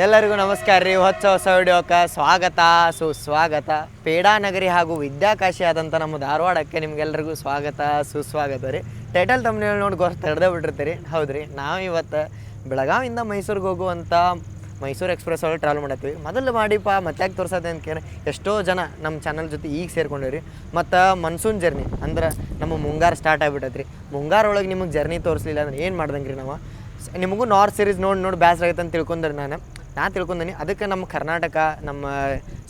ಎಲ್ಲರಿಗೂ ನಮಸ್ಕಾರ ರೀ. ಹೊಸ ಹೊಸ ವಿಡಿಯೋಕ್ಕೆ ಸ್ವಾಗತ, ಸುಸ್ವಾಗತ. ಪೇಡಾನಗರಿ ಹಾಗೂ ವಿದ್ಯಾಕಾಶಿ ಆದಂಥ ನಮ್ಮ ಧಾರವಾಡಕ್ಕೆ ನಿಮಗೆಲ್ಲರಿಗೂ ಸ್ವಾಗತ, ಸುಸ್ವಾಗತ ರೀ. ಟೈಟಲ್ ತಮ್ಮನೇಳಿ ನೋಡಿ ಗೊತ್ತು ತಡೆದೇ ಬಿಟ್ಟಿರ್ತೀರಿ. ಹೌದು ರೀ ನಾವು ಇವತ್ತು ಬೆಳಗಾವಿಂದ ಮೈಸೂರಿಗೆ ಹೋಗುವಂಥ ಮೈಸೂರು ಎಕ್ಸ್ಪ್ರೆಸ್ ಒಳಗೆ ಟ್ರಾವೆಲ್ ಮಾಡತ್ತೀವಿ. ಮೊದಲು ಮಾಡಿಪ್ಪ ಮತ್ತೆ ಯಾಕೆ ತೋರ್ಸೋದೆ ಅಂತ ಕೇಳಿ, ಎಷ್ಟೋ ಜನ ನಮ್ಮ ಚಾನಲ್ ಜೊತೆ ಈಗ ಸೇರ್ಕೊಂಡಿರಿ. ಮತ್ತು ಮನ್ಸೂನ್ ಜರ್ನಿ ಅಂದ್ರೆ ನಮ್ಮ ಮುಂಗಾರು ಸ್ಟಾರ್ಟ್ ಆಗಿಬಿಟ್ಟೈತೆ ರೀ ಮುಂಗಾರೊಳಗೆ ನಿಮಗೆ ಜರ್ನಿ ತೋರಿಸಲಿಲ್ಲ ಅಂದ್ರೆ ಏನು ಮಾಡ್ದಂಗೆ ರೀ ನಾವು? ನಿಮಗೂ ನಾರ್ತ್ ಸೀರೀಸ್ ನೋಡಿ ನೋಡಿ ಬೇಸರ ಆಗೈತೆ ಅಂತ ತಿಳ್ಕೊಂಡ್ರೆ ನಾನು. ನಾ ತಿಳ್ಕೊಂಡೀನಿ ಅದಕ್ಕೆ ನಮ್ಮ ಕರ್ನಾಟಕ ನಮ್ಮ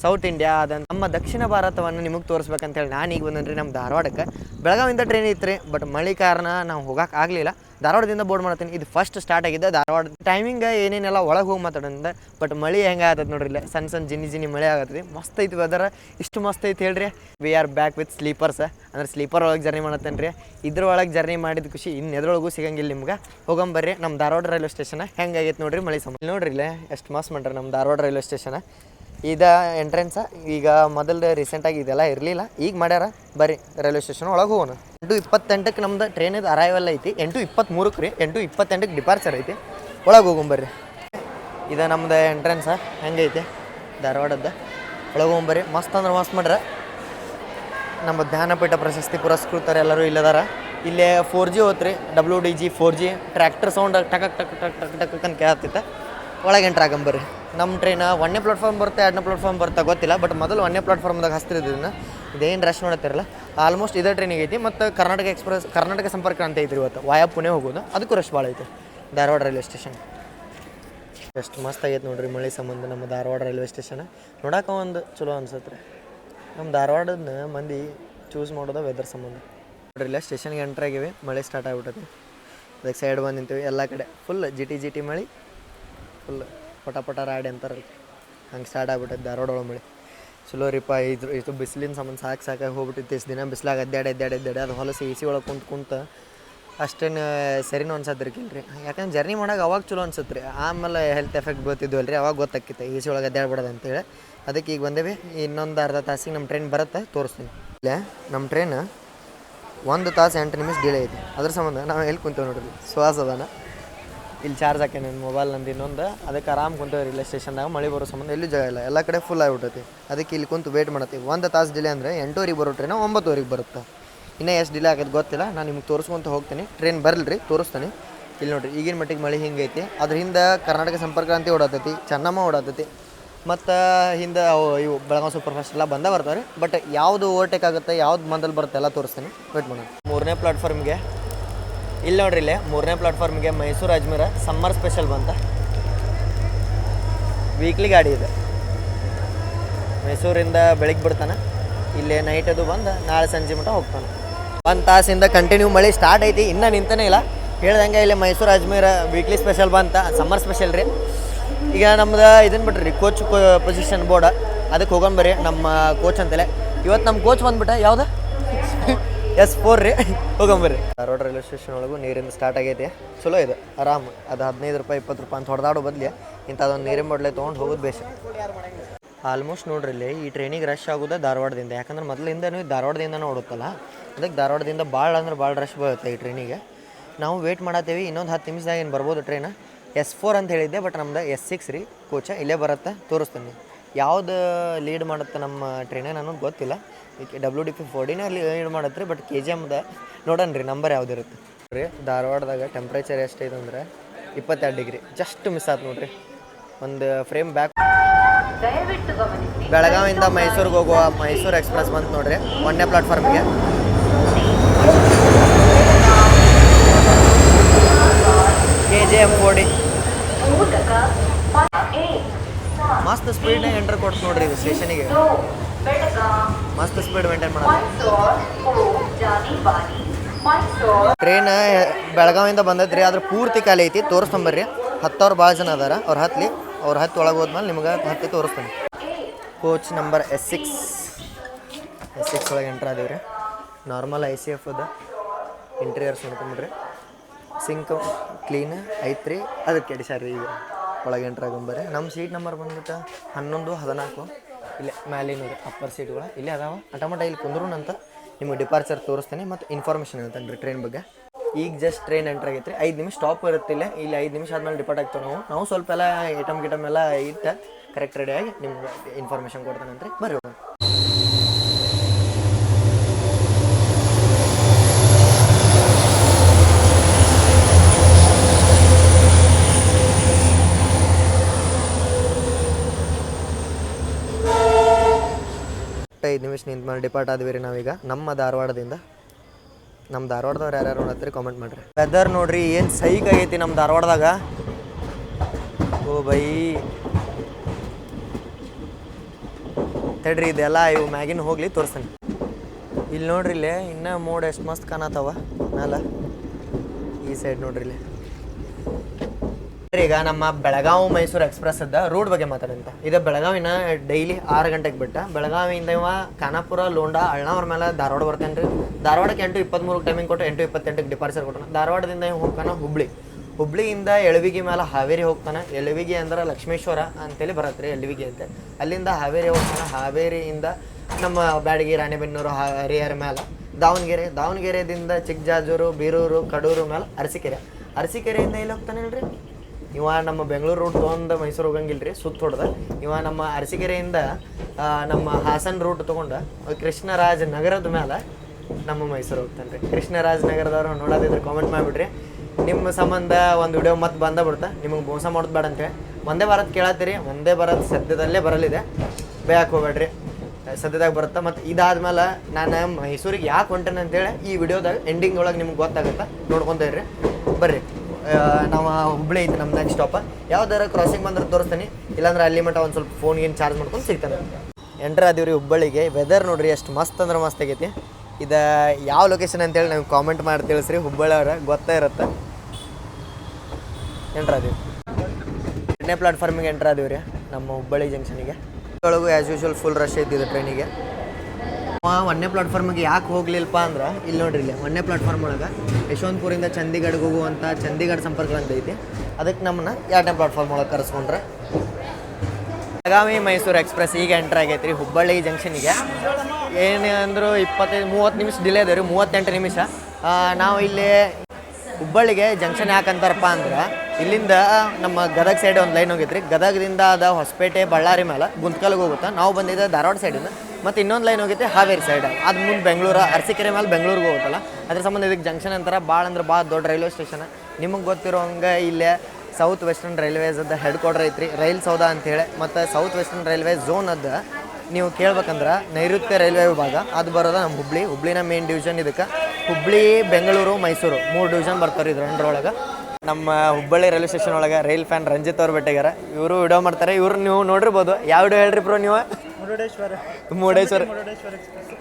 ಸೌತ್ ಇಂಡಿಯಾ ಅದ ನಮ್ಮ ದಕ್ಷಿಣ ಭಾರತವನ್ನು ನಿಮಗೆ ತೋರಿಸ್ಬೇಕಂತೇಳಿ ನಾನು ಈಗ ಬಂದನ್ರಿ ನಮ್ಮ ಧಾರವಾಡಕ್ಕೆ. ಬೆಳಗಾವಿಂದ ಟ್ರೈನ್ ಇತ್ತು ರೀ ಬಟ್ ಮಳೆ ಕಾರಣ ನಾವು ಹೋಗಕ್ಕೆ ಆಗಲಿಲ್ಲ. ಧಾರವಾಡದಿಂದ ಬೋರ್ಡ್ ಮಾಡ್ತೀನಿ. ಇದು ಫಸ್ಟ್ ಸ್ಟಾರ್ಟ್ ಆಗಿದೆ ಧಾರವಾಡ ಟೈಮಿಂಗ್ ಏನೇನೆಲ್ಲ ಒಳಗೆ ಹೋಗಿ ಮಾತಾಡೋದ್ರಿಂದ ಬಟ್ ಮಳೆ ಹೆಂಗೆ ಆಗತ್ತೆ ನೋಡ್ರಿ ಇಲ್ಲ. ಸಣ್ಣ ಸಣ್ಣ ಜಿನಿ ಜಿನಿ ಮಳೆ ಆಗತ್ತೆ ಮಸ್ತ್ ಐತಿ ವೆದರ್ ಇಷ್ಟು ಮಸ್ತ್ ಐತಿ ಹೇಳ್ರಿ. We are back with sleepers ಅಂದ್ರೆ ಸ್ಲೀಪರ್ ಒಳಗೆ ಜರ್ನಿ ಮಾಡತ್ತೇನೆ ರೀ ಇದ್ರೊಳಗೆ ಜರ್ನಿ ಮಾಡಿದ ಖುಷಿ ಇನ್ನು ಎದ್ರೊಳಗೂ ಸಿಗಂಗಿಲ್ಲ ನಿಮ್ಗೆ. ಹೋಗಂಬರ್ರಿ ನಮ್ಮ ಧಾರವಾಡ ರೈಲ್ವೆ ಸ್ಟೇಷನ್ ಹೆಂಗಾಗೈತೆ ನೋಡ್ರಿ ಮಳೆ ಸಮ ನೋಡ್ರಿ ಇಲ್ಲೇ, ಎಷ್ಟು ಮಸ್ತ್ ಮಾಡ್ರಿ ನಮ್ಮ ಧಾರವಾಡ ರೈಲ್ವೆ ಸ್ಟೇಷನ್ ಇದ ಎಂಟ್ರೆನ್ಸ ಈಗ ಮೊದಲು ರೀಸೆಂಟಾಗಿ ಇದೆಲ್ಲ ಇರಲಿಲ್ಲ. ಈಗ ಮಾಡ್ಯಾರ? ಬರ್ರಿ ರೈಲ್ವೆ ಸ್ಟೇಷನ್ ಒಳಗೆ ಹೋಗೋಣ. ಎಂಟು ಇಪ್ಪತ್ತೆಂಟಕ್ಕೆ ನಮ್ದು ಟ್ರೈನಿದು ಅರೈವಲ್ ಐತಿ. ಎಂಟು ಇಪ್ಪತ್ತ್ಮೂರಕ್ಕೆ ರೀ, ಎಂಟು ಇಪ್ಪತ್ತೆಂಟಕ್ಕೆ ಡಿಪಾರ್ಚರ್ ಐತಿ. ಒಳಗೆ ಹೋಗೊಂಬರ್ರಿ ಇದು ನಮ್ದು ಎಂಟ್ರೆನ್ಸ ಹೆಂಗೈತಿ? ಧಾರವಾಡದ್ದು. ಒಳಗೆ ಹೋಗೊಂಬರ್ರಿ ಮಸ್ತ್ ಅಂದ್ರೆ ಮಸ್ತ್ ಮಾಡ್ರ. ನಮ್ಮ ಜ್ಞಾನಪೀಠ ಪ್ರಶಸ್ತಿ ಪುರಸ್ಕೃತರು ಎಲ್ಲರೂ ಇಲ್ಲದಾರ. ಇಲ್ಲೇ four G ಹೋತ್ರಿ W D G four G tractor sound ಟಕ್ ಟಕ್ ಟಕ್ ಟಕ್ ಟಕ್ ಅಂತ ಕೇಳತ್ತಿತ್ತ. ಒಳಗೆ ಎಂಟ್ರ್ ಆಗಂಬರ್ರಿ ನಮ್ಮ ಟ್ರೈನ್ ಒಂದನೇ ಪ್ಲಾಟ್ಫಾರ್ಮ್ ಬರುತ್ತೆ, ಎರಡನೇ ಪ್ಲಾಟ್ಫಾರ್ಮ್ ಬರುತ್ತೆ ಗೊತ್ತಿಲ್ಲ ಬಟ್ ಮೊದಲು ಒಂದನೇ ಪ್ಲಾಟ್ಫಾರ್ಮ್ದಾಗ ಹಸ್ತಿರೋದ್ರಿಂದ ಇದೇನು ರಶ್ ಮಾಡತ್ತಿರಲ್ಲ ಆಲ್ಮೋಸ್ಟ್ ಇದೇ ಟ್ರೈನಿಗೆ ಐತಿ ಮತ್ತು ಕರ್ನಾಟಕ ಎಕ್ಸ್ಪ್ರೆಸ್ ಕರ್ನಾಟಕ ಸಂಪರ್ಕ ಅಂತ ಐತ್ರಿ ಇವತ್ತು. ವಾಯಾ ಪುಣೆ ಹೋಗೋದು, ಅದಕ್ಕೂ ರಶ್ ಭಾಳ ಐತೆ. Dharwad railway station. ಎಷ್ಟು ಮಸ್ತ್ ಆಗೈತೆ ನೋಡ್ರಿ ಮಳೆ ಸಂಬಂಧ ನಮ್ಮ ಧಾರವಾಡ ರೈಲ್ವೆ ಸ್ಟೇಷನ್. ನೋಡಕ್ಕ ಒಂದು ಚಲೋ ಅನ್ಸತ್ತೆ ನಮ್ಮ ಧಾರವಾಡದ ಮಂದಿ ಚೂಸ್ ಮಾಡೋದ ವೆದರ್ ಸಂಬಂಧ. ನೋಡ್ರಿ ಇಲ್ಲ ಸ್ಟೇಷನ್ಗೆ ಎಂಟ್ರ್ ಆಗಿವೆ, ಮಳೆ ಸ್ಟಾರ್ಟ್ ಆಗ್ಬಿಟ್ಟೈತಿ ಅದಕ್ಕೆ ಸೈಡ್ ಬಂದು ನಿಂತೀವಿ, ಎಲ್ಲ ಕಡೆ. ಫುಲ್ ಜಿಟಿ ಜಿಟಿ ಮಳೆ ಫುಲ್ ಪಟ ಪಟ ರಾಡಿ ಅಂತಾರಲ್ಲ. ಹಂಗೆ ಸ್ಟಾರ್ಟ್ ಆಗ್ಬಿಟ್ಟೈತೆ ಧಾರವಾಡ ಒಳಗೆ ಮಳೆ ಚಲೋ ರೀಪ ಇದ್ರ ಇದು ಬಿಸಿಲಿನ ಸಂಬಂಧ ಸಾಕು ಸಾಕಾಗಿ ಹೋಗ್ಬಿಟ್ಟಿತ್ತು. ಇಷ್ಟು ದಿನ ಬಿಸಿಲಾಗ ಅದ್ದಾಡ ಅಡ್ಡಾಡಿ ಅಡ್ಡಾಡಿ ಅದು ಹೊಲಸು ಎ ಸಿ ಒಳಗೆ ಕುಂತು ಕುಂತು ಅಷ್ಟೇನು ಸರಿನೂ ಅನ್ಸತ್ತಿರ್ಕಿಲ್ಲ ರೀ ಯಾಕಂದ್ರೆ ಜರ್ನಿ ಮಾಡೋಕೆ ಅವಾಗ ಚಲೋ ಅನ್ಸುತ್ತೆ ರೀ ಆಮೇಲೆ ಹೆಲ್ತ್ ಎಫೆಕ್ಟ್ ಬರ್ತಿದ್ವಿ ರೀ ಅವಾಗ ಗೊತ್ತಾಕಿತ್ತು ಎ ಸಿ ಒಳಗೆ ಅಡ್ಡಾಡ್ಬಿಡೋದು ಅಂತೇಳಿ. ಅದಕ್ಕೆ ಈಗ ಬಂದೇವಿ. ಇನ್ನೊಂದು ಅರ್ಧ ತಾಸಿಗೆ ನಮ್ಮ ಟ್ರೈನ್ ಬರುತ್ತೆ, ತೋರಿಸ್ತೀನಿ. ಇಲ್ಲೇ ನಮ್ಮ ಟ್ರೈನ್ ಒಂದು ತಾಸು ಎಂಟು ನಿಮಿಷ ಡಿಲೇ ಐತಿ. ಅದ್ರ ಸಂಬಂಧ ನಾವು ಎಲ್ಲಿ ಕುಂತೇವೆ ನೋಡಿರಿ? ಸುಹಾಸದಾನ ಇಲ್ಲಿ ಚಾರ್ಜ್ ಹಾಕಿ ನನ್ನ ಮೊಬೈಲ್ ನಂದು ಇನ್ನೊಂದು. ಅದಕ್ಕೆ ಆರಾಮ್ ಕುಂತೇವೆ ರೈಲ್ವೆ ಸ್ಟೇಷನ್ದಾಗ ಮಳೆ ಬರೋ ಸಂಬಂಧ ಎಲ್ಲೂ ಜಾಗ ಇಲ್ಲ. ಎಲ್ಲ ಕಡೆ ಫುಲ್ ಆಗಿಬಿಟ್ಟೈತಿ ಅದಕ್ಕೆ ಇಲ್ಲಿ ಕುಂತು ವೇಟ್ ಮಾಡತ್ತೀವಿ ಒಂದು ತಾಸು ಡಿಲೇ ಅಂದರೆ ಎಂಟೂವರೆಗೆ ಬರೋ ಟ್ರೈನ್ ಒಂಬತ್ತುವರೆಗೆ ಬರುತ್ತೆ? ಇನ್ನೂ ಎಷ್ಟು ಡಿಲೇ ಆಗೋದು ಗೊತ್ತಿಲ್ಲ. ನಾನು ನಿಮ್ಗೆ ತೋರಿಸ್ಕೊಂತ ಹೋಗ್ತೀನಿ. ಟ್ರೈನ್ ಬರಲ್ರಿ, ತೋರಿಸ್ತೀನಿ. ಇಲ್ಲಿ ನೋಡಿರಿ, ಈಗಿನ ಮಟ್ಟಿಗೆ ಮಳೆ ಹಿಂಗೈತಿ. ಅದ್ರ ಹಿಂದೆ ಕರ್ನಾಟಕ ಸಂಪರ್ಕ ಅಂತ ಓಡಾತೈತಿ, ಚೆನ್ನಮ್ಮ ಓಡಾತೈತಿ. ಮತ್ತು ಹಿಂದೆ ಅವು ಇವು ಬೆಳಗಾವಿ ಸೂಪರ್ ಫಾಸ್ಟ್ ಎಲ್ಲ ಬಂದೇ ಬರ್ತಾವೆ ರೀ ಬಟ್ ಯಾವುದು ಓವರ್ಟೇಕ್ ಆಗುತ್ತೆ, ಯಾವ್ದು ಮಂದಲ್ಲಿ ಬರುತ್ತೆ ಎಲ್ಲ ತೋರಿಸ್ತೀನಿ. ವೇಟ್ ಮಾಡೋಣ. ಮೂರನೇ ಪ್ಲಾಟ್ಫಾರ್ಮ್ಗೆ ಇಲ್ಲಿ ನೋಡ್ರಿ ಇಲ್ಲೇ ಮೂರನೇ ಪ್ಲಾಟ್ಫಾರ್ಮ್ಗೆ ಮೈಸೂರು ಅಜ್ಮೀರ ಸಮ್ಮರ್ ಸ್ಪೆಷಲ್ ಬಂತ. ವೀಕ್ಲಿ ಗಾಡಿ ಇದೆ. ಮೈಸೂರಿಂದ ಬೆಳಿಗ್ಗೆ ಬಿಡ್ತಾನೆ. ಇಲ್ಲಿ ನೈಟ್ ಅದು ಬಂದು, ನಾಳೆ ಸಂಜೆ ಮಟ್ಟ ಹೋಗ್ತಾನೆ. ಒಂದು ತಾಸಿಂದ ಕಂಟಿನ್ಯೂ ಮಳೆ ಸ್ಟಾರ್ಟ್ ಐತಿ, ಇನ್ನೂ ನಿಂತನೇ ಇಲ್ಲ. ಹೇಳ್ದಂಗೆ ಇಲ್ಲಿ ಮೈಸೂರು ಅಜ್ಮೀರ ವೀಕ್ಲಿ ಸ್ಪೆಷಲ್ ಬಂತ ಸಮ್ಮರ್ ಸ್ಪೆಷಲ್ ರೀ. ಈಗ ನಮ್ದು ಇದನ್ನ ಬಿಟ್ರಿ ರೀ ಕೋಚ್ ಪೊಸಿಷನ್ ಬೋರ್ಡ್ ಅದಕ್ಕೆ ಹೋಗೋಣ ಬರ್ರಿ, ನಮ್ಮ ಕೋಚ್ ಅಂತಲೇ. ಇವತ್ತು ನಮ್ಮ ಕೋಚ್ ಬಂದ್ಬಿಟ್ಟ, ಯಾವ್ದು? ಎಸ್ ಫೋರ್ ರೀ. ಹೋಗಂಬರ್ರಿ ಧಾರವಾಡ ರೈಲ್ವೆ ಸ್ಟೇಷನ್ ಒಳಗೂ ನೀರಿಂದ ಸ್ಟಾರ್ಟ್ ಆಗೈತಿ. ಚಲೋ ಇದೆ, ಆರಾಮ್. ಅದು ಹದಿನೈದು ರೂಪಾಯಿ, ಇಪ್ಪತ್ತು ರೂಪಾಯಿ ಅಂತ ಹೊಡೆದಾಡೋ ಬದಲಿ ಇಂಥದ್ದೊಂದು ನೀರಿನ ಬಾಟ್ಲೆ ತೊಗೊಂಡು ಹೋಗೋದು ಬೇಷ. ಆಲ್ಮೋಸ್ಟ್ ನೋಡ್ರಿ ಇಲ್ಲಿ ಈ ಟ್ರೈನಿಗೆ ರಶ್ ಆಗೋದೇ ಧಾರವಾಡದಿಂದ. ಯಾಕಂದ್ರೆ ಮೊದಲಿಂದನೂ ಧಾರವಾಡದಿಂದನೂ ಓಡುತ್ತಲ್ಲ. ಅದಕ್ಕೆ ಧಾರವಾಡದಿಂದ ಭಾಳ ಅಂದ್ರೆ ಭಾಳ ರಶ್ ಬರುತ್ತೆ ಈ ಟ್ರೈನಿಗೆ ನಾವು ವೇಟ್ ಮಾಡತ್ತೀವಿ ಇನ್ನೊಂದು ಹತ್ತು ನಿಮಿಷದಾಗ ಏನು ಬರ್ಬೋದು ಟ್ರೈನ್ ಎಸ್ ಫೋರ್ ಅಂತ ಹೇಳಿದ್ದೆ ಬಟ್ ನಮ್ದು ಎಸ್ ಸಿಕ್ಸ್ ರೀ. ಕೋಚ ಇಲ್ಲೇ ಬರುತ್ತೆ, ತೋರಿಸ್ತೀನಿ. ಯಾವ್ದು ಲೀಡ್ ಮಾಡುತ್ತೆ ನಮ್ಮ ಟ್ರೈನೇ ನನಗೆ ಗೊತ್ತಿಲ್ಲ. ಡಬ್ಲ್ಯೂ ಡಿ ಪಿ ಫೋರ್ಡಿನೇ ಲೀಡ್ ಮಾಡತ್ರಿ ಬಟ್ ಕೆ ಜಿ ಎಮ್ದ ನೋಡೋಣ ರೀ ನಂಬರ್ ಯಾವ್ದು ಇರುತ್ತೆ. ರೀ ಧಾರವಾಡದಾಗ ಟೆಂಪ್ರೇಚರ್ ಎಷ್ಟೈತೆ ಅಂದ್ರೆ ಇಪ್ಪತ್ತೆರಡು ಡಿಗ್ರಿ ಜಸ್ಟ್ ಮಿಸ್ ಆಯ್ತು ನೋಡ್ರಿ. ಒಂದು ಫ್ರೇಮ್ ಬ್ಯಾಕ್ ಬೆಳಗಾವಿಂದ ಮೈಸೂರಿಗೆ ಹೋಗುವ ಮೈಸೂರು ಎಕ್ಸ್ಪ್ರೆಸ್ ಬಂತು ನೋಡ್ರಿ ಒಂದನೇ ಪ್ಲಾಟ್ಫಾರ್ಮ್ಗೆ ಕೆ ಜಿ ಎಂ ಫೋರ್ಟಿ ಮಸ್ತ್ ಸ್ಪೀಡ್ನಾಗ ಎಂಟ್ರ್ ಕೊಡ್ತು ನೋಡ್ರಿ ಇದು ಸ್ಟೇಷನಿಗೆ ಮಸ್ತ್ ಸ್ಪೀಡ್ ಮೇಂಟೈನ್ ಮಾಡೋದು. ಟ್ರೈನ್ ಬೆಳಗಾವಿಂದ ಬಂದೈತ್ರಿ, ಆದ್ರೆ ಪೂರ್ತಿ ಖಾಲಿ ಐತಿ. ತೋರಿಸ್ಕೊಂಬರ್ರಿ ಹತ್ತವ್ರು ಭಾಳ ಜನ ಅದಾರ. ಅವ್ರ ಹತ್ಲಿ, ಅವ್ರ ಹತ್ತಿ ಒಳಗೆ ಹೋದ್ಮೇಲೆ ನಿಮ್ಗೆ ಹತ್ತಿ ತೋರಿಸ್ತೀನಿ. Coach number S six S six ಒಳಗೆ ಎಂಟ್ರ್ ರೀ ನಾರ್ಮಲ್ ಐ ಸಿ ಎಫ್ ಅದ ಇಂಟೀರಿಯರ್ಸ್ ನೋಡ್ಕೊಂಬಿಡ್ರಿ ಸಿಂಕ್ ಕ್ಲೀನ್ ಐತ್ರಿ ಅದಕ್ಕೆ ಕೆಡಿಸ್ಯಾರ ಈಗ. ಒಳಗೆ ಎಂಟ್ರ್ ಬರ್ರಿ ನಮ್ಮ ಸೀಟ್ ನಂಬರ್ ಬಂದ್ಬಿಟ್ಟು ಹನ್ನೊಂದು, ಹದಿನಾಲ್ಕು. ಇಲ್ಲೇ ಮ್ಯಾಲಿನೂರು ಅಪ್ಪರ್ ಸೀಟ್ಗಳು ಇಲ್ಲೇ ಅದಾವ. ಆಟೋಮಟ ಇಲ್ಲಿ ಕುಂದ್ರು ಅಂತ ನಿಮಗೆ ಡಿಪಾರ್ಚರ್ ತೋರಿಸ್ತೇನೆ ಮತ್ತು ಇನ್ಫಾರ್ಮೇಷನ್ ಹೇಳ್ತೇನೆ ರೀ ಟ್ರೈನ್ ಬಗ್ಗೆ. ಈಗ ಜಸ್ಟ್ ಟ್ರೈನ್ ಎಂಟ್ರ್ ರೀ ಐದು ನಿಮಿಷ ಸ್ಟಾಪ್ ಇರುತ್ತಿಲ್ಲ ಇಲ್ಲಿ. ಐದು ನಿಮಿಷ ಆದ್ಮೇಲೆ ಡಿಪಾರ್ಟ್ ಆಗ್ತಾವೆ ನಾವು. ನಾವು ಸ್ವಲ್ಪ ಎಲ್ಲ ಐಟಮ್ ಗಿಟಮ್ ಎಲ್ಲ ಇಟ್ಟು ಕರೆಕ್ಟ್ ರೆಡಿಯಾಗಿ ನಿಮ್ಗೆ ಇನ್ಫಾರ್ಮೇಷನ್ ಕೊಡ್ತಾನಂತ್ರಿ. ಬರ್ರಿ ಹೋಗೋಣ. ಐದು ನಿಮಿಷ ನಿಂತ ಮಾಡಿ ಡಿಪಾರ್ಟ್ ಆದ್ವಿ ರೀ ನಾವೀಗ. ನಮ್ಮ ಧಾರವಾಡದಿಂದ. ನಮ್ಮ ಧಾರವಾಡದವ್ರು ಯಾರ್ಯಾರು ನೋಡತ್ತೀರಿ ಕಾಮೆಂಟ್ ಮಾಡ್ರಿ. ವೆದರ್ ನೋಡ್ರಿ, ಏನು ಸೈಕ್ ಆಗೈತಿ ನಮ್ಮ ಧಾರವಾಡದಾಗ? ಓ ಬೈ. ತಡ್ರಿ, ಇದೆಲ್ಲ ಇವು ಮ್ಯಾಗಿನ ಹೋಗ್ಲಿ, ತೋರಿಸ್ತೀನಿ. ಇಲ್ಲಿ ನೋಡ್ರಿ ಇಲ್ಲೇ, ಇನ್ನೂ ಮೋಡ್ ಎಷ್ಟು ಮಸ್ತ್ ಕಾಣತ್ತವ, ಮ್ಯಾಲ. ಈ ಸೈಡ್ ನೋಡ್ರಿ ಇಲ್ಲಿ. ಈಗ ನಮ್ಮ ಬೆಳಗಾವಿ ಮೈಸೂರು ಎಕ್ಸ್ಪ್ರೆಸ್ ಅದ ರೋಡ್ ಬಗ್ಗೆ ಮಾತಾಡಂತ ಇದು ಬೆಳಗಾವಿನ ಡೈಲಿ ಆರು ಗಂಟೆಗೆ ಬಿಟ್ಟ. ಬೆಳಗಾವಿಯಿಂದ ಇವ ಖಾನಾಪುರ, ಲೋಂಡಾ ಅಳ್ಳಾವ್ರ ಮೇಲೆ ಧಾರವಾಡ ಬರ್ತೇನೆ ರೀ. ಧಾರವಾಡಕ್ಕೆ ಎಂಟು ಇಪ್ಪತ್ತ್ಮೂರು ಟೈಮಿಂಗ್ ಕೊಟ್ಟು ಎಂಟು ಇಪ್ಪತ್ತೆಂಟಕ್ಕೆ ಡಿಪಾರ್ಚರ್ ಕೊಟ್ಟಣ ಧಾರವಾಡದಿಂದ ಹೋಗ್ತಾನ ಹುಬ್ಳಿ. ಹುಬ್ಳಿಯಿಂದ ಎಳವಿಗಿ ಮೇಲೆ ಹಾವೇರಿ ಹೋಗ್ತಾನೆ. ಎಳವಿಗೆ ಅಂದ್ರೆ ಲಕ್ಷ್ಮೇಶ್ವರ ಅಂತೇಳಿ ಬರತ್ತೆ ರೀ ಎಳವಿಗೆ ಅಂತ. ಅಲ್ಲಿಂದ ಹಾವೇರಿ ಹೋಗ್ತಾನೆ. ಹಾವೇರಿಯಿಂದ ನಮ್ಮ ಬ್ಯಾಡಗಿ, ರಾಣಿಬೆನ್ನೂರು, ಹರಿಹರ ಮೇಲೆ ದಾವಣಗೆರೆ. ದಾವಣಗೆರೆದಿಂದ ಚಿಕ್ಕಜಾಜೂರು, ಬೀರೂರು, ಕಡೂರು ಮೇಲೆ ಅರಸೀಕೆರೆ. ಅರಸೀಕೆರೆಯಿಂದ ಎಲ್ಲಿ ಹೋಗ್ತಾನೆ ಹೇಳ್ರಿ? ಇವ ನಮ್ಮ ಬೆಂಗಳೂರು ರೂಟ್ ತೊಗೊಂಡು ಮೈಸೂರು ಹೋಗಂಗಿಲ್ಲ ರೀ ಸುತ್ತ ಹೊಡೆದ. ಇವ ನಮ್ಮ ಅರಸೀಕೆರೆಯಿಂದ ನಮ್ಮ ಹಾಸನ್ ರೂಟ್ ತೊಗೊಂಡು ಕೃಷ್ಣರಾಜ ನಗರದ ಮೇಲೆ ನಮ್ಮ ಮೈಸೂರು ಹೋಗ್ತಾನೆ ರೀ ಕೃಷ್ಣರಾಜ ನಗರದವ್ರು ನೋಡೋದಿದ್ರೆ ಕಾಮೆಂಟ್ ಮಾಡಿಬಿಡ್ರಿ. ನಿಮ್ಮ ಸಂಬಂಧ ಒಂದು ವಿಡಿಯೋ ಮತ್ತೆ ಬಂದ ಬಿಡ್ತಾ. ನಿಮಗೆ ಮೋಸ ಮಾಡೋದು ಬೇಡ ಅಂತೇಳಿ ಒಂದೇ ಭಾರತ್ ಕೇಳತ್ತೀರಿ, ಒಂದೇ ಭಾರತ್ ಸದ್ಯದಲ್ಲೇ ಬರಲಿದೆ. ಬೇಯಕ್ಕೆ ಹೋಗ್ಬೇಡ್ರಿ. ಸದ್ಯದಾಗ ಬರುತ್ತೆ? ಮತ್ತು ಇದಾದ್ಮೇಲೆ ನಾನು ಮೈಸೂರಿಗೆ ಯಾಕೆ ಹೊಂಟೇನೆ ಅಂತೇಳಿ ಈ ವಿಡಿಯೋದಾಗ ಎಂಡಿಂಗ್ ಒಳಗೆ ನಿಮ್ಗೆ ಗೊತ್ತಾಗುತ್ತೆ? ನೋಡ್ಕೊತಾ ಇರ್ರಿ. ಬರ್ರಿ. ನಾವು ಹುಬ್ಳಿ ಐತೆ ನಮ್ಮ ನೆಕ್ಸ್ಟ್ ಸ್ಟಾಪ್ ಯಾವ್ದಾರ ಕ್ರಾಸಿಂಗ್ ಬಂದ್ರೆ ತೋರಿಸ್ತೀನಿ. ಇಲ್ಲಾಂದ್ರೆ ಅಲ್ಲಿ ಮಟ್ಟ ಒಂದು ಸ್ವಲ್ಪ ಫೋನ್ ಏನು ಚಾರ್ಜ್ ಮಾಡ್ಕೊಂಡು ಸಿಗ್ತಾನೆ. ಎಂಟ್ರ್ ಆದಿವ್ರಿ ಹುಬ್ಬಳ್ಳಿಗೆ. ವೆದರ್ ನೋಡ್ರಿ ಎಷ್ಟು ಮಸ್ತ್ ಅಂದ್ರೆ ಮಸ್ತ್ ಆಗೈತಿ. ಇದು ಯಾವ ಲೊಕೇಶನ್ ಅಂತೇಳಿ ನಮ್ಗೆ ಕಾಮೆಂಟ್ ಮಾಡಿ ತಿಳಿಸ್ರಿ. ಹುಬ್ಬಳ್ಳಿ ಅವ್ರ ಗೊತ್ತೇ ಇರುತ್ತೆ. ಎಂಟ್ರ್ ಆದೀವಿ. ಎರಡನೇ ಪ್ಲಾಟ್ಫಾರ್ಮಿಗೆ ಎಂಟ್ರ್ ಆದಿವ್ರಿ ನಮ್ಮ ಹುಬ್ಬಳ್ಳಿ ಜಂಕ್ಷನಿಗೆ ಒಳಗೂ ಆ್ಯಸ್ ಯೂಶುವಲ್ ಫುಲ್ ರಶ್ ಇದ್ದಿದ್ದು ಟ್ರೈನಿಗೆ ಒಂದನೇ ಪ್ಲಾಟ್ಫಾರ್ಮಿಗೆ ಯಾಕೆ ಹೋಗ್ಲಿಲ್ಲಪ್ಪ ಅಂದ್ರೆ ಇಲ್ಲಿ ನೋಡ್ರಿ ಇಲ್ಲಿ ಒಂದೇ ಪ್ಲಾಟ್ಫಾರ್ಮ್ ಒಳಗೆ ಯಶವಂತಪುರಿಂದ ಚಂಡೀಗಢಗೆ ಹೋಗುವಂಥ ಚಂಡೀಗಢ ಸಂಪರ್ಕ ಅಂತ ಐತಿ. ಅದಕ್ಕೆ ನಮ್ಮನ್ನ ಎರಡನೇ ಪ್ಲಾಟ್ಫಾರ್ಮ್ ಒಳಗೆ ಕರೆಸ್ಕೊಂಡ್ರೆ. ಬೆಳಗಾವಿ ಮೈಸೂರು ಎಕ್ಸ್ಪ್ರೆಸ್ ಈಗ ಎಂಟ್ರ್ ಆಗೈತೆ ರೀ ಹುಬ್ಬಳ್ಳಿ ಜಂಕ್ಷನ್ಗೆ ಏನು ಅಂದ್ರು ಇಪ್ಪತ್ತೈದು ಮೂವತ್ತು ನಿಮಿಷ ಡಿಲೇ ಇದೆ ರೀ, ಮೂವತ್ತೆಂಟು ನಿಮಿಷ. ನಾವು ಇಲ್ಲಿ ಹುಬ್ಬಳ್ಳಿಗೆ ಜಂಕ್ಷನ್ ಯಾಕಂತಾರಪ್ಪ ಅಂದ್ರೆ, ಇಲ್ಲಿಂದ ನಮ್ಮ ಗದಗ ಸೈಡ್ ಒಂದು ಲೈನ್ ಹೋಗಿತ್ತು ರೀ ಗದಗದಿಂದ ಅದ ಹೊಸಪೇಟೆ, ಬಳ್ಳಾರಿ ಮೇಲೆ ಗುಂತ್ಕಲ್ಗೆ ಹೋಗುತ್ತೆ. ನಾವು ಬಂದಿದ್ದ ಧಾರವಾಡ ಸೈಡಿಂದ ಮತ್ತು ಇನ್ನೊಂದು ಲೈನ್ ಹೋಗುತ್ತೆ ಹಾವೇರಿ ಸೈಡ್ ಅದು ಮುಂದೆ ಬೆಂಗಳೂರು, ಅರಸಿಕೆರೆ ಮೇಲೆ ಬೆಂಗಳೂರಿಗೆ ಹೋಗುತ್ತಲ್ಲ ಅದ್ರ ಸಂಬಂಧ ಇದಕ್ಕೆ ಜಂಕ್ಷನ್ ಅಂತಾರೆ ಭಾಳ ಅಂದ್ರೆ ಭಾಳ ದೊಡ್ಡ ರೈಲ್ವೆ ಸ್ಟೇಷನ್ ನಿಮಗೆ ಗೊತ್ತಿರೋ ಹಂಗೆ ಇಲ್ಲೇ ಸೌತ್ ವೆಸ್ಟರ್ನ್ ರೈಲ್ವೇಸ್ ಅದ ಹೆಡ್ ಕ್ವಾರ್ಟರ್ ಐತ್ರಿ. ರೈಲ್ ಸೌದ ಅಂತೇಳಿ ಮತ್ತು ಸೌತ್ ವೆಸ್ಟರ್ನ್ ರೈಲ್ವೆ ಝೋನ್ ಅದ ನೀವು ಕೇಳ್ಬೇಕಂದ್ರೆ ನೈಋತ್ಯ ರೈಲ್ವೆ ವಿಭಾಗ. ಅದು ಬರೋದು ನಮ್ಮ ಹುಬ್ಳಿ. ಹುಬ್ಳಿನ ಮೇನ್ ಡಿವಿಷನ್ ಇದಕ್ಕೆ. ಹುಬ್ಳಿ, ಬೆಂಗಳೂರು, ಮೈಸೂರು ಮೂರು ಡಿವಿಷನ್ ಬರ್ತಾರೆ ಇದ್ರ ನಮ್ಮ ಹುಬ್ಬಳ್ಳಿ ರೈಲ್ವೆ ಸ್ಟೇಷನ್ ಒಳಗೆ ರೈಲ್ ಫ್ಯಾನ್ ರಂಜಿತ್ ಅವ್ರು ಬೆಟ್ಟಿಗಾರ ಇವರು ವಿಡಿಯೋ ಮಾಡ್ತಾರೆ. ಇವ್ರು ನೀವು ನೋಡಿರ್ಬೋದು. ಯಾವ ವಿಡಿಯೋ ಹೇಳ್ರಿ ಬ್ರೋ ನೀವು? Murudeshwar.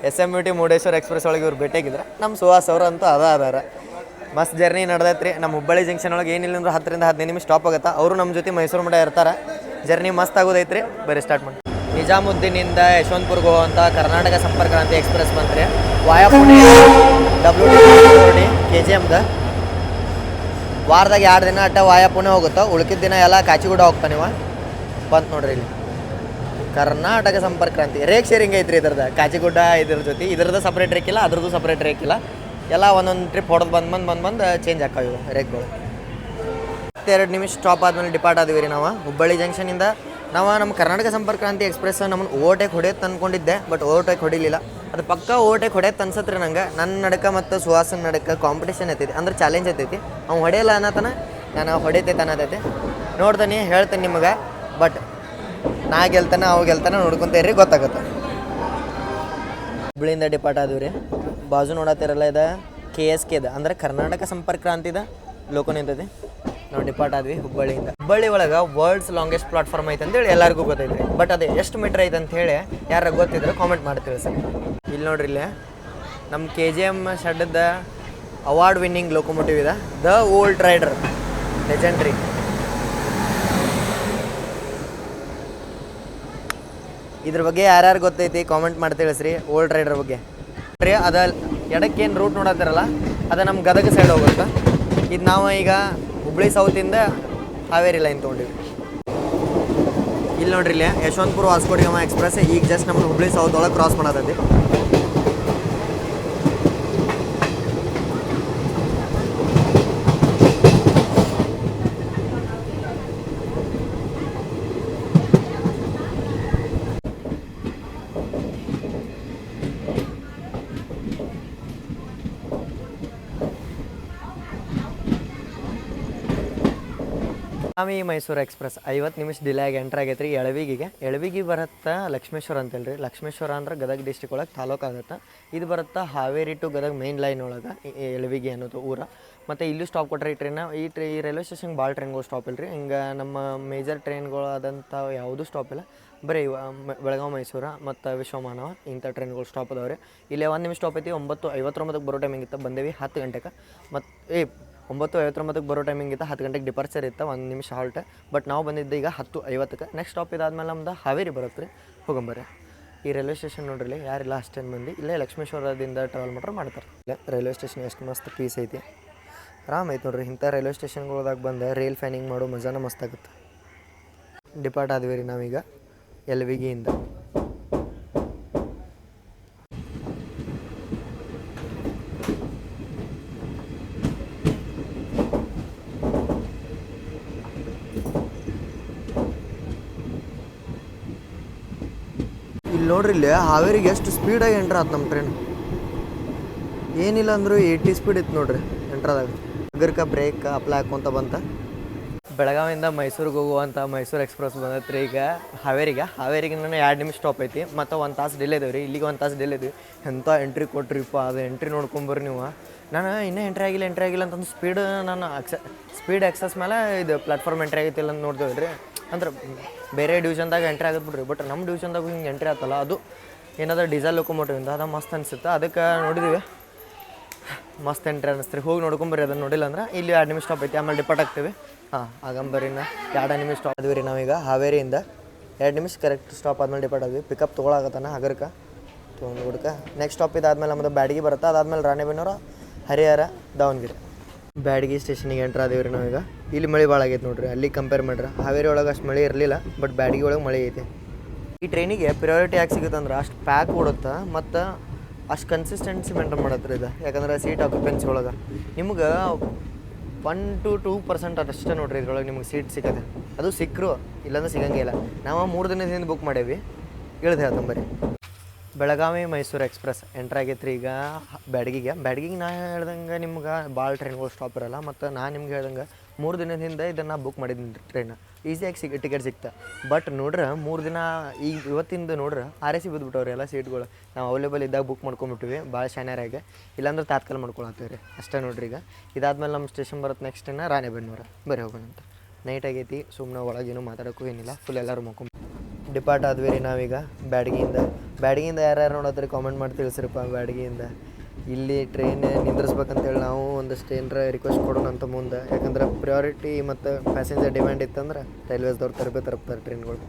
S M U T Murudeshwar express ಒಳಗೆ ಇವ್ರು ಭೇಟಿಯಾಗಿದ್ರೆ ನಮ್ಮ ಸುಹಾಸ್ ಅವರು ಅಂತೂ ಅದ ಅದಾರ. ಮಸ್ತ್ ಜರ್ನಿ ನಡೆದೈತ್ರಿ. ನಮ್ಮ ಹುಬ್ಬಳ್ಳಿ ಜಂಕ್ಷನ್ ಒಳಗೆ ಏನಿಲ್ಲ ಅಂದ್ರೆ ಹತ್ತರಿಂದ ಹದಿನೈದು ನಿಮಿಷ ಸ್ಟಾಪ್ ಆಗುತ್ತೆ. ಅವರು ನಮ್ಮ ಜೊತೆ ಮೈಸೂರು ಮಠ ಇರ್ತಾರೆ. ಜರ್ನಿ ಮಸ್ತ್ ಆಗೋದೈತ್ರಿ. ಬರೀ ಸ್ಟಾರ್ಟ್ ಮಾಡಿ. ನಿಜಾಮುದ್ದೀನಿಂದ ಯಶವಂತಪುರ್ಗೆ ಹೋಗುವಂಥ Karnataka Sampark Kranti express ಬಂತ್ರಿ. Via Pune W D K G ಎಮ್ದ ವಾರದಾಗ ಎರಡು ದಿನ ಅಟ್ಟ ವಾಯಾ ಪುಣೆ ಹೋಗುತ್ತೋ. ಉಳ್ಕಿದ ದಿನ ಎಲ್ಲ ಕಾಚಿಗೂಡ ಹೋಗ್ತಾನೆ ಇವ ಬಂತು ನೋಡ್ರಿ ಇಲ್ಲಿ. ಕರ್ನಾಟಕ ಸಂಪರ್ಕ ಕ್ರಾಂತಿ. ರೇಕ್ ಶೇರಿಂಗ್ ಐತ್ರಿ ಇದ್ರದ್ದು. ಕಾಚಿಗುಡ್ಡ ಇದ್ರ ಜೊತೆ. ಇದ್ರದ್ದು ಸಪ್ರೇಟ್ ರೇಕ್ ಇಲ್ಲ, ಅದ್ರದ್ದು ಸಪ್ರೇಟ್ ರೇಕ್ ಇಲ್ಲ. ಎಲ್ಲ ಒಂದೊಂದು ಟ್ರಿಪ್ ಹೊಡೆದು ಬಂದು ಬಂದು ಬಂದು ಬಂದು ಚೇಂಜ್ ಆಕಾವ ಇವು ರೇಕ್ಗಳು ಎರಡು ನಿಮಿಷ ಸ್ಟಾಪ್ ಆದ್ಮೇಲೆ ಡಿಪಾರ್ಟ್ ಆದ್ವಿ ರೀ ನಾವು. ಹುಬ್ಬಳ್ಳಿ ಜಂಕ್ಷನಿಂದ ನಾವು ನಮ್ಮ ಕರ್ನಾಟಕ ಸಂಪರ್ಕ ಕ್ರಾಂತಿ ಎಕ್ಸ್ಪ್ರೆಸ್ ನಮ್ಮನ್ನು ಓವರ್ಟೇಕ್ ಹೊಡೆಯತ್ತೆ ಅನ್ಕೊಂಡಿದ್ದೆ ಬಟ್ ಓವರ್ಟೇಕ್ ಹೊಡಿಲಿಲ್ಲ. ಅದು ಪಕ್ಕ ಓವರ್ಟೇಕ್ ಹೊಡೆಯತ್ತೆ ತನ್ಸತ್ರಿ ನಂಗೆ. ನನ್ನ ನಡಕ ಮತ್ತು ಸುಹಾಸನ ನಡಕ ಕಾಂಪಿಟೇಷನ್ ಐತೈತಿ, ಅಂದ್ರೆ ಚಾಲೆಂಜ್ ಐತೈತಿ. ಅವ್ನು ಹೊಡೆಯಲ್ಲ ಅನ್ನತನ, ನಾನು ಹೊಡಿತೈತೆ ಅನ್ನತೈತಿ. ನೋಡ್ತಾನೆ, ಹೇಳ್ತೇನೆ ನಿಮಗೆ ಬಟ್ ನಾ ಗೆಲ್ತಾನೆ, ಅವು ಗೆಲ್ತಾನೆ ನೋಡ್ಕೊಂತೀರಿ ಗೊತ್ತಾಗುತ್ತೆ. ಹುಬ್ಳಿಯಿಂದ ಡಿಪಾರ್ಟ್ ಆದವು ರೀ ಬಾಜು ನೋಡತ್ತಿರಲ್ಲ ಇದ ಕೆ ಎಸ್ ಕೆ ಅಂದ್ರೆ ಕರ್ನಾಟಕ ಸಂಪರ್ಕ ಕ್ರಾಂತಿದ ಲೋಕೋ ನಿಂತೈತಿ ನಾವು ಡಿಪಾರ್ಟ್ ಆದ್ವಿ ಹುಬ್ಬಳ್ಳಿಯಿಂದ. ಹುಬ್ಬಳ್ಳಿ ಒಳಗೆ ವರ್ಲ್ಡ್ಸ್ ಲಾಂಗೆಸ್ಟ್ ಪ್ಲಾಟ್ಫಾರ್ಮ್ ಐತೆ ಅಂತೇಳಿ ಎಲ್ಲರಿಗೂ ಗೊತ್ತೈತೆ ಬಟ್ ಅದೇ ಎಷ್ಟು ಮೀಟ್ರ್ ಐತೆ ಅಂತ ಹೇಳಿ ಯಾರ ಗೊತ್ತಿದ್ರೆ ಕಾಮೆಂಟ್ ಮಾಡ್ತೀವಿ ಸರ್ ಇಲ್ಲಿ ನೋಡ್ರಿ ಇಲ್ಲಿ ನಮ್ಮ ಕೆ ಜಿ ಎಂ ಶೆಡ್ದ ಅವಾರ್ಡ್ ವಿನ್ನಿಂಗ್ ಲೋಕೋಮೋಟಿವ್ ಇದೆ ದ ಓಲ್ಡ್ ರೈಡರ್ ಲೆಜೆಂಡ್ರಿ ಇದ್ರ ಬಗ್ಗೆ ಯಾರ್ಯಾರು ಗೊತ್ತೈತಿ ಕಾಮೆಂಟ್ ಮಾಡಿ ತಿಳಿಸ್ರಿ ಓಲ್ಡ್ ರೈಡರ್ ಬಗ್ಗೆ. ರೀ, ಅದ ಎಡಕ್ಕೇನು ರೂಟ್ ನೋಡತ್ತಿರಲ್ಲ ಅದು ನಮ್ಮ ಗದಗ ಸೈಡ್ ಹೋಗುತ್ತೆ? ಇದು ನಾವು ಈಗ ಹುಬ್ಳಿ ಸೌತಿಂದ ಹಾವೇರಿ ಲೈನ್ ತೊಗೊಂಡಿವಿ. ಇಲ್ಲಿ ನೋಡ್ರಿ ಇಲ್ಲಿ ಯಶವಂತಪುರ ವಾಸ್ಕೋಡಿಗಮ ಎಕ್ಸ್ಪ್ರೆಸ್ ಈಗ ಜಸ್ಟ್ ನಮ್ಮ ಹುಬ್ಳಿ ಸೌತ್ ಒಳಗೆ ಕ್ರಾಸ್ ಮಾಡತೈತಿ. ಸ್ವಾಮಿ ಮೈಸೂರು ಎಕ್ಸ್ಪ್ರೆಸ್. ಐವತ್ತು ನಿಮಿಷ ಡಿಲೇ ಆಗಿ ಎಂಟ್ರ್ ಆಗೈತೆ ರೀ ಎಳವಿಗಿಗೆ. ಎಳವಿಗಿ ಬರುತ್ತಾ ಲಕ್ಷ್ಮೇಶ್ವರ ಅಂತೇಳಿ ರೀ ಲಕ್ಷ್ಮೇಶ್ವರ ಅಂದ್ರೆ ಗದಗ ಡಿಸ್ಟಿಕ್ ಒಳಗೆ ತಾಲೂಕು ಆಗುತ್ತೆ. ಇದು ಬರುತ್ತಾ Haveri to Gadag main line ಒಳಗೆ ಎಳವಿಗಿ ಅನ್ನೋದು ಊರ. ಮತ್ತು ಇಲ್ಲೂ ಸ್ಟಾಪ್ ಕೊಟ್ಟರೆ ಈ ಟ್ರೈನ ಈ ಟ್ರೈ ಈ ರೈಲ್ವೆ ಸ್ಟೇಷನ್ಗೆ ಭಾಳ ಟ್ರೈನ್ಗಳು ಸ್ಟಾಪ್ ಇಲ್ಲ ರೀ ಹಿಂಗೆ ನಮ್ಮ ಮೇಜರ್ ಟ್ರೈನ್ಗಳು ಆದಂಥ ಯಾವುದೂ ಸ್ಟಾಪ್ ಇಲ್ಲ. ಬರೀ ಬೆಳಗಾವಿ, ಮೈಸೂರು ಮತ್ತು ವಿಶ್ವಮಾನವ ಇಂಥ ಟ್ರೈನ್ಗಳು ಸ್ಟಾಪ್ ಅದಾವೆ ರೀ ಇಲ್ಲೇ ಒಂದು ನಿಮಿಷ ಸ್ಟಾಪ್ ಐತಿ? ಒಂಬತ್ತು ಐವತ್ತೊಂಬತ್ತಕ್ಕೆ ಬರೋ ಟೈಮಿಂಗ್ ಇತ್ತು ಬಂದೇವಿ ಹತ್ತು ಗಂಟೆಗೆ ಮತ್ತು ಏ ಒಂಬತ್ತು ಐವತ್ತೊಂಬತ್ತಕ್ಕೆ ಬರೋ ಟೈಮಿಂಗ್ ಇತ್ತು, ಹತ್ತು ಗಂಟೆಗೆ ಡಿಪಾರ್ಚರ್ ಇತ್ತು, ಒಂದು ನಿಮಿಷ ಹಾಲ್ಟ್ ಬಟ್ ನಾವು ಬಂದಿದ್ದು ಈಗ ಹತ್ತು ಐವತ್ತಕ್ಕೆ. ನೆಕ್ಸ್ಟ್ ಸ್ಟಾಪ್ ಇದಾದ್ಮೇಲೆ ನಮ್ದು ಹಾವೇರಿ ಬರುತ್ತೆ. ರೀ ಹೋಗಂಬರ್ರಿ ಈ ರೈಲ್ವೆ ಸ್ಟೇಷನ್ ನೋಡ್ರಿ ಯಾರಿಲ್ಲ ಅಷ್ಟೇನು ಮಂದಿ. ಇಲ್ಲೇ ಲಕ್ಷ್ಮೇಶ್ವರದಿಂದ ಟ್ರಾವೆಲ್ ಮಾಡ್ರೆ ಮಾಡ್ತಾರೆ. ಇಲ್ಲೇ ರೈಲ್ವೆ ಸ್ಟೇಷನ್ ಎಷ್ಟು ಮಸ್ತ್ ಪೀಸ್ ಐತಿ. ಆರಾಮ್ ಐತೆ ನೋಡ್ರಿ. ಇಂಥ ರೈಲ್ವೆ ಸ್ಟೇಷನ್ಗಳದಾಗ ಬಂದು ರೈಲ್ ಫ್ಯಾನಿಂಗ್ ಮಾಡೋ ಮಜಾನ ಮಸ್ತ್ ಆಗುತ್ತೆ. ಡಿಪಾರ್ಟ್ ಆದ್ವಿ ರೀ ನಾವೀಗ. ಎಲ್ ವಿಗಿಯಿಂದ ಇಲ್ಲಿ ನೋಡ್ರಿ ಇಲ್ಲಿ ಹಾವೇರಿಗೆ ಎಷ್ಟು ಸ್ಪೀಡಾಗಿ ಎಂಟ್ರ್ ಆತು ನಮ್ಮ ಟ್ರೈನ್ ಏನಿಲ್ಲ ಅಂದರೂ ಏಯ್ಟಿ ಸ್ಪೀಡ್ ಇತ್ತು ನೋಡ್ರಿ ಎಂಟ್ರದಾಗ ಅಗರ್ಕ ಬ್ರೇಕ್ ಅಪ್ಲೈ ಹಾಕೊಂತ ಬಂತ. ಬೆಳಗಾವಿಯಿಂದ ಮೈಸೂರಿಗೆ ಹೋಗುವಂಥ ಮೈಸೂರು ಎಕ್ಸ್ಪ್ರೆಸ್ ಬಂದೈತೆ ರೀ ಈಗ ಹಾವೇರಿಗೆ ಹಾವೇರಿಗೆ ಎರಡು ನಿಮಿಷ ಸ್ಟಾಪ್ ಐತಿ. ಮತ್ತು ಒಂದು ತಾಸು ಡಿಲೇ ಇದೇವೆ ರೀ ಇಲ್ಲಿಗೆ ಒಂದು ತಾಸು ಡಿಲೇ ಇದೆ ಎಂಥ ಎಂಟ್ರಿ ಕೊಟ್ರಿಪ್ಪ ಅದು ಎಂಟ್ರಿ ನೋಡ್ಕೊಂಬರ್ರಿ ನೀವು. ನಾನು ಇನ್ನೂ ಎಂಟ್ರಿ ಆಗಿಲ್ಲ ಎಂಟ್ರಿ ಆಗಿಲ್ಲ ಅಂತಂದು ಸ್ಪೀಡ್ ನಾನು ಅಕ್ಸ ಸ್ಪೀಡ್ ಎಕ್ಸಸ್ ಮೇಲೆ ಇದು ಪ್ಲಾಟ್ಫಾರ್ಮ್ ಎಂಟ್ರಿ ಆಗೈತಿಲ್ಲ ಅಂತ ನೋಡ್ತೇವೆ ರೀ ಅಂದ್ರೆ ಬೇರೆ ಡಿವಿಷನ್ದಾಗ ಎಂಟ್ರಿ ಆಗುತ್ತೆ ಬಿಡ್ರಿ. ಬಟ್ ನಮ್ಮ ಡಿವಿಷನ್ದಾಗ ಹಿಂಗೆ ಎಂಟ್ರಿ ಆತಲ್ಲ. ಅದು ಏನಾದ್ರೂ ಡೀಸೆಲ್ ಲೊಕೊಮೋಟಿವ್ ಇಂದ, ಅದು ಮಸ್ತ್ ಅನಿಸುತ್ತೆ. ಅದಕ್ಕೆ ನೋಡಿದ್ದೀವಿ ಮಸ್ತ್ ಎಂಟ್ರಿ ಅನ್ನಿಸ್ತೀರಿ ಹೋಗಿ ನೋಡ್ಕೊಂಬರ್ರಿ ಅದನ್ನು ನೋಡಿಲ್ಲ ಅಂದ್ರೆ ಇಲ್ಲಿ ಎರಡು ನಿಮಿಷ ಸ್ಟಾಪ್ ಐತಿ. ಆಮೇಲೆ ಡಿಪಾರ್ಟ್ ಆಗ್ತೀವಿ. ಹಾಂ, ಆಗಂಬರಿನ ಎರಡು ನಿಮಿಷ ಸ್ಟಾಪ್ ಆದ್ವಿ ರೀ ನಾವೀಗ. ಹಾವೇರಿಯಿಂದ ಎರಡು ನಿಮಿಷ ಕರೆಕ್ಟ್ ಸ್ಟಾಪ್ ಆದ್ಮೇಲೆ ಡಿಪಾರ್ಟ್ ಆದ್ವಿ. ಪಿಕಪ್ ತೊಗೊಳಕತ್ತಾನ ಹಗರ್ಕ. ತೊಗೊಂಡು ಹುಡ್ಕ ನೆಕ್ಸ್ಟ್ ಸ್ಟಾಪ್ ಇದಾದ್ಮೇಲೆ ನಮ್ಮದು ಬ್ಯಾಡಗಿ ಬರುತ್ತೆ. ಅದಾದ್ಮೇಲೆ ರಾಣೆಬೆನ್ನೂರು, ಹರಿಹರ, ದಾವಣಗೆರೆ. ಬ್ಯಾಡಗಿ ಸ್ಟೇಷನಿಗೆ ಎಂಟ್ರ್ ರೀ ನಾವೀಗ. ಇಲ್ಲಿ ಮಳೆ ಭಾಳ ಆಗೈತೆ ನೋಡ್ರಿ. ಅಲ್ಲಿ ಕಂಪೇರ್ ಮಾಡ್ರಿ. ಹಾವೇರಿ ಒಳಗೆ ಅಷ್ಟು ಮಳೆ ಇರಲಿಲ್ಲ ಬಟ್ ಬ್ಯಾಡಗಿ ಒಳಗೆ ಮಳೆ ಐತೆ. ಈ ಟ್ರೈನಿಗೆ ಪ್ರಿಯಾರಿಟಿ ಯಾಕೆ ಸಿಗುತ್ತೆ ಅಂದ್ರೆ ಅಷ್ಟು ಪ್ಯಾಕ್ ಓಡುತ್ತೆ ಮತ್ತು ಅಷ್ಟು ಕನ್ಸಿಸ್ಟೆನ್ಸಿ ಮೇಂಟೈನ್ ಮಾಡತ್ರಿ ಇದು. ಯಾಕಂದ್ರೆ ಸೀಟ್ ಆಕ್ಯುಪೆನ್ಸಿ ಒಳಗೆ. ನಿಮ್ಗೆ ಒನ್ ಟು ಟೂ ಪರ್ಸೆಂಟ್ ಅದಷ್ಟೇ ನೋಡ್ರಿ ಇದ್ರೊಳಗೆ ನಿಮ್ಗೆ ಸೀಟ್ ಸಿಗತ್ತೆ. ಅದು ಸಿಕ್ಕರು ಇಲ್ಲಾಂದ್ರೆ ಸಿಗಂಗೇ ಇಲ್ಲ. ನಾವು ಮೂರು ದಿನದಿಂದ ಬುಕ್ ಮಾಡೇವಿ. ಇಳ್ದು ಹೇಳ್ತಂಬರಿ ಬೆಳಗಾವಿ ಮೈಸೂರು ಎಕ್ಸ್ಪ್ರೆಸ್ ಎಂಟ್ರ್ ಆಗೈತೆ ರೀ ಈಗ ಬ್ಯಾಡಗಿಗೆ. ಬ್ಯಾಡಗಿಗೆ ನಾ ಹೇಳ್ದಂಗೆ ನಿಮ್ಗೆ ಭಾಳ ಟ್ರೈನ್ಗಳು ಸ್ಟಾಪ್ ಇರಲ್ಲ, ಮತ್ತು ನಾನು ನಿಮ್ಗೆ ಹೇಳ್ದಂಗೆ ಮೂರು ದಿನದ ಹಿಂದೆ ಇದನ್ನು ಬುಕ್ ಮಾಡಿದ್ದೀನಿ ಟ್ರೈನ್ ಈಸಿಯಾಗಿ ಸಿಗ ಟಿಕೆಟ್ ಸಿಕ್ತ ಬಟ್ ನೋಡ್ರೆ, ಮೂರು ದಿನ ಈಗ ಇವತ್ತಿಂದ ನೋಡ್ರೆ ಆರ್ ಎ ಸಿ ಬಿದ್ದುಬಿಟ್ಟವ್ರಿ ಎಲ್ಲ ಸೀಟ್ಗಳು ನಾವು ಅವೈಲೇಬಲ್ ಇದ್ದಾಗ ಬುಕ್ ಮಾಡ್ಕೊಂಬಿಟ್ಟಿವಿ ಭಾಳ ಶಾನ್ಯಾರಾಗೆ ಇಲ್ಲಾಂದ್ರೆ ತಾತ್ಕಾಲ ಮಾಡ್ಕೊಳತ್ತೀವಿ ರೀ ಅಷ್ಟೇ ನೋಡ್ರಿ ಈಗ. ಇದಾದ್ಮೇಲೆ ನಮ್ಮ ಸ್ಟೇಷನ್ ಬರುತ್ತೆ ನೆಕ್ಸ್ಟ್ ಇನ್ನು ರಾಣೆಬೆನ್ನೂರು. ಬರೀ ಹೋಗೋಣಂತ ನೈಟ್ ಆಗೈತಿ ಸುಮ್ಮನೆ ಒಳಗೇನು ಮಾತಾಡೋಕ್ಕೂ ಏನಿಲ್ಲ. ಫುಲ್ ಎಲ್ಲರೂ ಮಕ್ಕೊಂಡ್ ಡಿಪಾರ್ಟ್ ಆದ್ವಿ ರೀ ನಾವೀಗ. ಬ್ಯಾಡಗಿಯಿಂದ ಬ್ಯಾಡಗಿಯಿಂದ ಯಾರ್ಯಾರು ನೋಡತ್ರಿ ಕಾಮೆಂಟ್ ಮಾಡಿ ತಿಳಿಸ್ರಿಪ್ಪ ಬ್ಯಾಡಗಿಯಿಂದ. ಇಲ್ಲಿ ಟ್ರೈನ್ ನಿಂದ್ರಿಸ್ಬೇಕಂತೇಳಿ ನಾವು ಒಂದಷ್ಟು ಏನರ ರಿಕ್ವೆಸ್ಟ್ ಕೊಡೋಣ ಅಂತ ಮುಂದೆ. ಯಾಕಂದ್ರೆ ಪ್ರಿಯಾರಿಟಿ ಮತ್ತು ಪ್ಯಾಸೆಂಜರ್ ಡಿಮ್ಯಾಂಡ್ ಇತ್ತಂದ್ರೆ ರೈಲ್ವೇಸ್ದವ್ರು ತರಬೇತಿ ತರಪ್ತಾರೆ ಟ್ರೈನ್ಗಳು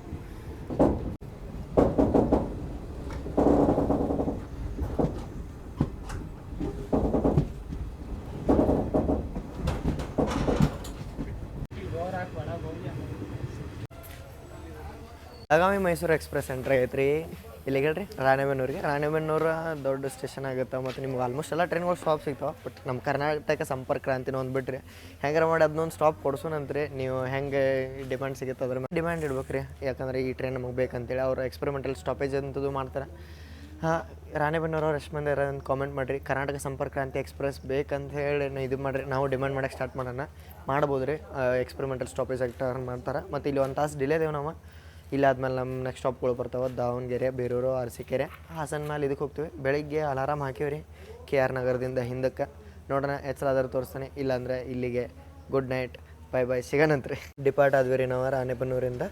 ಬೆಳಗಾವಿ ಮೈಸೂರು ಎಕ್ಸ್ಪ್ರೆಸ್ ಸೆಂಟ್ರ್ ಆಗೈತೆ ರೀ ಇಲ್ಲಿಗೆ ಹೇಳ್ರಿ, ರಾಣೆಬೆನ್ನೂರಿಗೆ. ರಾಣೆಬೆನ್ನೂರು ದೊಡ್ಡ ಸ್ಟೇಷನ್ ಆಗುತ್ತೆ ಮತ್ತು ನಿಮ್ಗೆ ಆಲ್ಮೋಸ್ಟ್ ಎಲ್ಲ ಟ್ರೈನ್ಗಳು ಸ್ಟಾಪ್ ಸಿಗ್ತಾವೆ. ಬಟ್ ನಮ್ಮ ಕರ್ನಾಟಕ ಸಂಪರ್ಕ ಕ್ರಾಂತಿನ ಒಂದು ಬಿಟ್ರಿ. ಹೆಂಗಾರ ಮಾಡಿ ಅದನ್ನೊಂದು ಸ್ಟಾಪ್ ಕೊಡ್ಸೋನಂತ್ರಿ ನೀವು ಹೆಂಗೆ ಡಿಮ್ಯಾಂಡ್ ಸಿಗುತ್ತೆ ಅದ್ರ ಮೇಲೆ ಡಿಮ್ಯಾಂಡ್ ಇಡ್ಬೇಕು ರೀ ಯಾಕಂದ್ರೆ ಈ ಟ್ರೈನ್ ನಮಗೆ ಬೇಕಂತೇಳಿ ಅವ್ರು ಎಕ್ಸ್ಪೆರಿಮೆಂಟಲ್ ಸ್ಟಾಪೇಜ್ ಅಂತದ್ದು ಮಾಡ್ತಾರೆ. ಹಾಂ, ರಾಣೆಬೆನ್ನೂರು ಎಷ್ಟು ಮಂದಿ ಅಂತ ಕಾಮೆಂಟ್ ಮಾಡಿರಿ. ಕರ್ನಾಟಕ ಸಂಪರ್ಕ ಕ್ರಾಂತಿ ಎಕ್ಸ್ಪ್ರೆಸ್ ಬೇಕಂತ ಹೇಳಿ ಇದು ಮಾಡಿರಿ. ನಾವು ಡಿಮ್ಯಾಂಡ್ ಮಾಡೋಕ್ಕೆ ಸ್ಟಾರ್ಟ್ ಮಾಡೋಣ. ಮಾಡ್ಬೋದು ರೀ ಎಕ್ಸ್ಪೆರಿಮೆಂಟಲ್ ಸ್ಟಾಪೇಜ್ ಆಗಿ ಟರ್ನ್ ಮಾಡ್ತಾರೆ. ಮತ್ತು ಇಲ್ಲಿ ಒಂದು ತಾಸು ಡಿಲೇ ಇದೇವೆ ನಾವು. ಇಲ್ಲಾದ್ಮೇಲೆ ನಮ್ಮ ನೆಕ್ಸ್ಟ್ ಸ್ಟಾಪ್ಗಳು ಬರ್ತಾವೆ. ದಾವಣಗೆರೆ, ಬೇರೂರು, ಅರಸೀಕೆರೆ, ಹಾಸನ ಮೇಲೆ ಇದಕ್ಕೆ ಹೋಗ್ತೀವಿ. ಬೆಳಿಗ್ಗೆ ಅಲಾರಾಮ್ ಹಾಕೀವಿ ರೀ ಕೆ ಆರ್ ನಗರದಿಂದ ಹಿಂದಕ್ಕೆ. ನೋಡೋಣ ಎಚ್ಚರಾದ್ರೆ ತೋರಿಸ್ತಾನೆ. ಇಲ್ಲಾಂದರೆ ಇಲ್ಲಿಗೆ ಗುಡ್ ನೈಟ್ ಬೈ ಬೈ ಸಿಗೋಣಂತ್ರಿ ಡಿಪಾರ್ಟ್ ಆದ್ವಿ ರೀ ನಾವು, ರಾಣೆಬೆನ್ನೂರಿಂದ.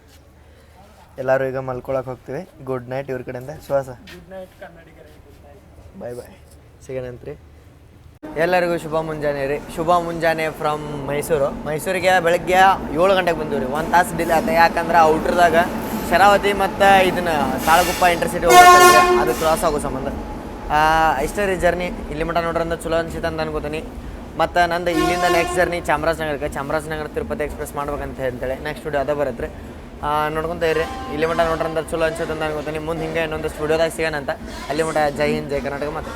ಎಲ್ಲರೂ ಈಗ ಮಲ್ಕೊಳಕ್ಕೆ ಹೋಗ್ತೀವಿ. ಗುಡ್ ನೈಟ್ ಇವ್ರ ಕಡೆಯಿಂದ. ಶ್ವಾಸ. ಬಾಯ್ ಬಾಯ್ ಸಿಗೋಣಂತ್ರಿ ಎಲ್ಲರಿಗೂ ಶುಭ ಮುಂಜಾನೆ ರೀ. ಶುಭ ಮುಂಜಾನೆ ಫ್ರಮ್ ಮೈಸೂರು. ಮೈಸೂರಿಗೆ ಬೆಳಗ್ಗೆ ಏಳು ಗಂಟೆಗೆ ಬಂದೀವಿ ರೀ ಒಂದು ತಾಸು ಡಿಲೇ ಆಯ್ತು ಯಾಕಂದ್ರೆ ಔಟ್ರದಾಗ ಶರಾವತಿ ಮತ್ತು ಇದನ್ನ ತಾಳಗುಪ್ಪ ಇಂಟರ್ಸಿಟಿ ಹೋಗ್ಬೇಕಂದ್ರೆ ಅದು ಕ್ರಾಸ್ ಆಗೋ ಸಂಬಂಧ. ಇಷ್ಟೇ ರೀ ಜರ್ನಿ ಇಲ್ಲಿ ಮಟ ನೋಡ್ರಿ ಅಂದ್ರೆ ಚಲೋ ಅನ್ಸಿತ್ತು ಅಂತ ಅನ್ಕೋತೀನಿ ಮತ್ತು ನಂದು ಇಲ್ಲಿಂದ ನೆಕ್ಸ್ಟ್ ಜರ್ನಿ ಚಾಮರಾಜನಗರಕ್ಕೆ. ಚಾಮರಾಜನಗರ ತಿರುಪತಿ ಎಕ್ಸ್ಪ್ರೆಸ್ ಮಾಡ್ಬೇಕಂತ ಹೇಳ್ತೇಳಿ. ನೆಕ್ಸ್ಟ್ ವಿಡಿಯೋ ಅದೇ ಬರುತ್ತೆ ನೋಡ್ಕೊಂತ ಇರಿ ಇಲ್ಲಿ ಮಟ ನೋಡ್ರಿ ಅಂದ್ರೆ ಚಲೋ ಅನ್ಸುತ್ತೆ ಅಂತ ಅನ್ಕೋತೀನಿ ಮುಂದೆ ಹಿಂಗೆ ಇನ್ನೊಂದು ಸ್ಟುಡಿಯೋದಾಗ ಸಿಗೋಣ ಅಂತ. ಅಲ್ಲಿ ಮಟ ಜೈ ಹಿಂದ್, ಜೈ ಕರ್ನಾಟಕ ಮತ್ತು.